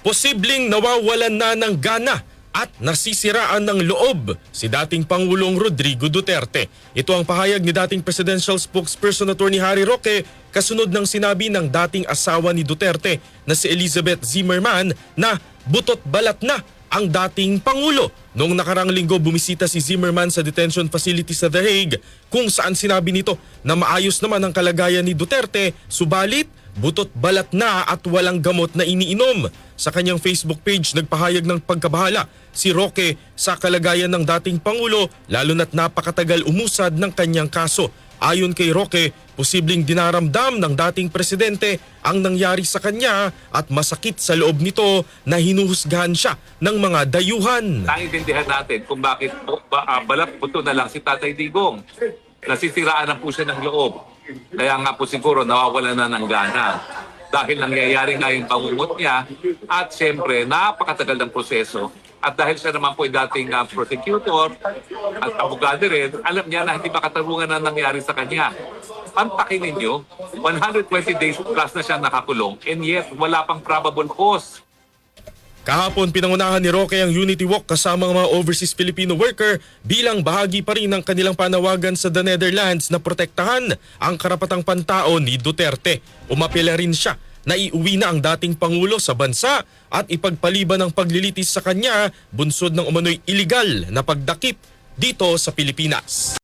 Posibleng nawawalan na ng gana at nasisiraan ng loob si dating Pangulong Rodrigo Duterte. Ito ang pahayag ni dating presidential spokesperson Attorney Harry Roque kasunod ng sinabi ng dating asawa ni Duterte na si Elizabeth Zimmerman na butot balat na ang dating Pangulo. Noong nakarang linggo bumisita si Zimmerman sa detention facility sa The Hague kung saan sinabi nito na maayos naman ang kalagayan ni Duterte subalit butot balat na at walang gamot na iniinom. Sa kanyang Facebook page nagpahayag ng pagkabahala si Roque sa kalagayan ng dating Pangulo lalo na't napakatagal umusad ng kanyang kaso. Ayon kay Roque, posibleng dinaramdam ng dating presidente ang nangyari sa kanya at masakit sa loob nito na hinuhusgahan siya ng mga dayuhan. naiintindihan natin kung bakit ba, ah, balat puto na lang si Tatay Digong. Nasisiraan na po siya ng loob. Kaya nga po siguro nawawala na ng gana. Dahil nangyayari nga yung pangungot niya at siyempre napakatagal ng proseso. At dahil siya naman po ay dating ah, prosecutor at abogado rin, alam niya na hindi makatarungan na nangyari sa kanya. Pantakin ninyo, 120 days plus na siya nakakulong and yet wala pang probable cause. Kahapon pinangunahan ni Roque ang Unity Walk kasama ang mga overseas Filipino worker bilang bahagi pa rin ng kanilang panawagan sa the Netherlands na protektahan ang karapatang pantao ni Duterte. Umapela rin siya na iuwi na ang dating Pangulo sa bansa at ipagpaliban ng paglilitis sa kanya bunsod ng umano'y iligal na pagdakip dito sa Pilipinas.